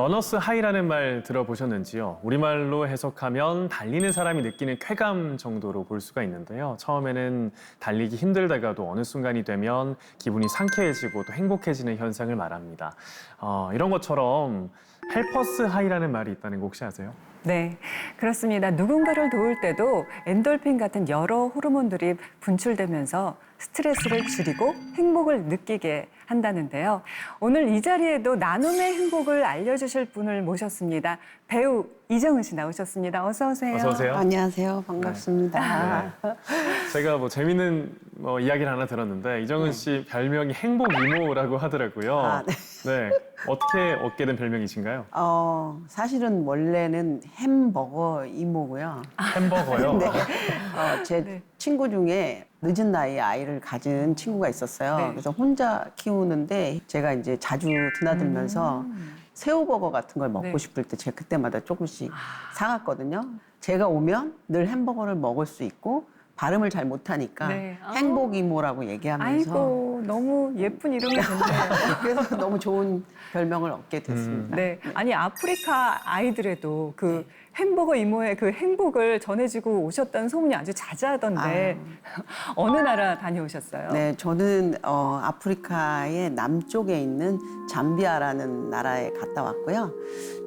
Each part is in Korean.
러너스 하이라는 말 들어보셨는지요? 우리말로 해석하면 달리는 사람이 느끼는 쾌감 정도로 볼 수가 있는데요. 처음에는 달리기 힘들다가도 어느 순간이 되면 기분이 상쾌해지고 또 행복해지는 현상을 말합니다. 어, 이런 것처럼 헬퍼스 하이라는 말이 있다는 거 혹시 아세요? 네, 그렇습니다. 누군가를 도울 때도 엔돌핀 같은 여러 호르몬들이 분출되면서 스트레스를 줄이고 행복을 느끼게 한다는데요. 오늘 이 자리에도 나눔의 행복을 알려주실 분을 모셨습니다. 배우 이정은 씨 나오셨습니다. 어서 오세요. 어서 오세요. 안녕하세요. 반갑습니다. 네. 제가 뭐 재밌는 뭐 이야기를 하나 들었는데 이정은 씨 별명이 행복 이모라고 하더라고요. 아, 네. 네. 어떻게 얻게 된 별명이신가요? 어, 사실은 원래는 햄버거 이모고요. 햄버거요. 네. 어, 제 네. 친구 중에 늦은 나이에 아이를 가진 친구가 있었어요. 네. 그래서 혼자 키우는데 제가 이제 자주 드나들면서 새우버거 같은 걸 먹고 음. 네. 싶을 때 제가 그때마다 조금씩 사갔거든요. 제가 오면 늘 햄버거를 먹을 수 있고 발음을 잘 못하니까 네. 아. 행복 이모라고 얘기하면서 아이고, 너무 예쁜 이름이 됐네요. 그래서 너무 좋은 별명을 얻게 됐습니다. 네. 아니, 아프리카 아이들에도 그 햄버거 이모의 그 행복을 전해주고 오셨다는 소문이 아주 자자하던데 어느 나라 다녀오셨어요? 네, 저는 어, 아프리카의 남쪽에 있는 잠비아라는 나라에 갔다 왔고요.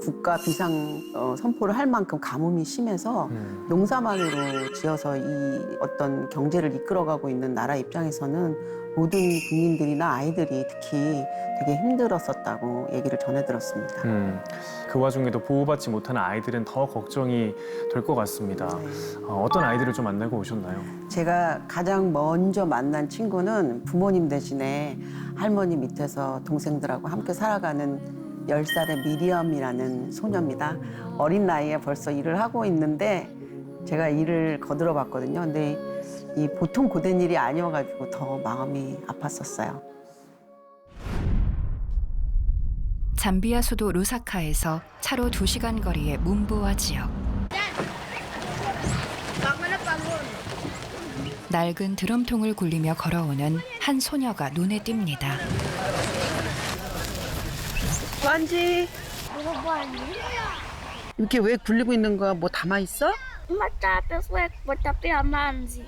국가 비상 어, 선포를 할 만큼 가뭄이 심해서 음. 농사만으로 지어서 이 어떤 경제를 이끌어가고 있는 나라 입장에서는 모든 국민들이나 아이들이 특히 되게 힘들었었다고 얘기를 전해 들었습니다. 음, 그 와중에도 보호받지 못하는 아이들은 더 걱정이 될 것 같습니다. 어, 어떤 아이들을 좀 만나고 오셨나요? 제가 가장 먼저 만난 친구는 부모님 대신에 할머니 밑에서 동생들하고 함께 살아가는 열살의 미리엄이라는 소녀입니다. 어린 나이에 벌써 일을 하고 있는데 제가 일을 거들어 봤거든요. 근데 이 보통 고된 일이 아니어가지고 더 마음이 아팠었어요. 잠비아 수도 루사카에서 차로 2시간 거리의 문부와 지역. 낡은 드럼통을 굴리며 걸어오는 한 소녀가 눈에 띕니다. 완지 이렇게 왜 굴리고 있는 거야? 뭐 담아 있어? Matape fue botape amanzi.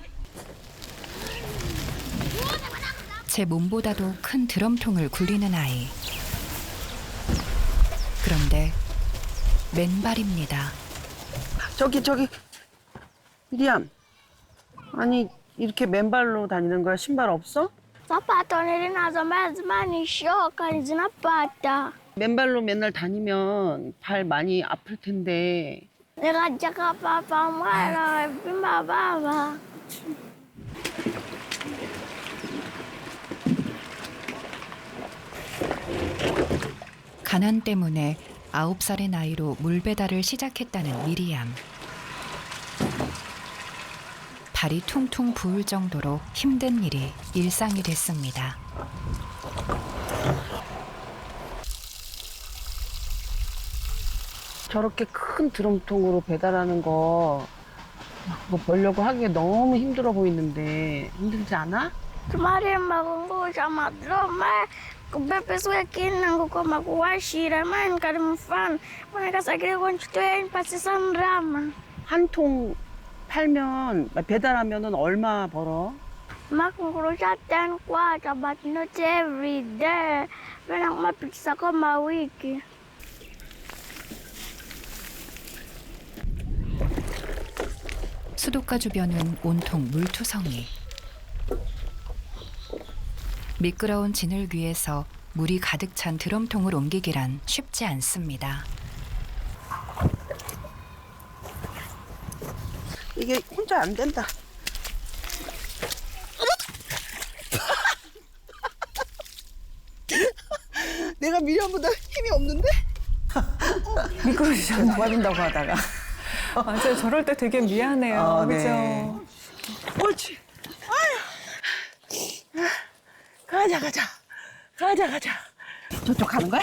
제 몸보다도 큰 드럼통을 굴리는 아이. 그런데 맨발입니다. 저기 저기 미리암 아니 이렇게 맨발로 다니는 거야? 신발 없어? Sapato nilinazo mezi manishoka zinapata. 맨발로 맨날 다니면 발 많이 아플 텐데 Nikajaka papa mwana vimba baba. 가난 때문에 아홉 살의 나이로 물 배달을 시작했다는 미리암. 발이 퉁퉁 부을 정도로 힘든 일이 일상이 됐습니다. 저렇게 큰 드럼통으로 배달하는 거 그거 보려고 하기에 너무 힘들어 보이는데 힘들지 않아? Tumari magungusha madroma. Kubepeswe kinangu kwa makuwashira man kari mfano. Mwana kasakire konchitoen pasisan rama. 한 통 팔면 배달하면은 얼마 벌어? Every day. Venang mapikisa ko mawiki. 수도가 주변은 온통 물투성이. 미끄러운 진을 위해서 물이 가득 찬 드럼통을 옮기기란 쉽지 않습니다. 이게 혼자 안 된다. 내가 미련보다 힘이 없는데? 미끄러지셨나요? 도와준다고 하다가. 맞아요. 저럴 때 되게 미안해요. 아, 그죠? 네. 옳지. 아유. 가자, 가자. 가자, 가자. 저쪽 가는 거야?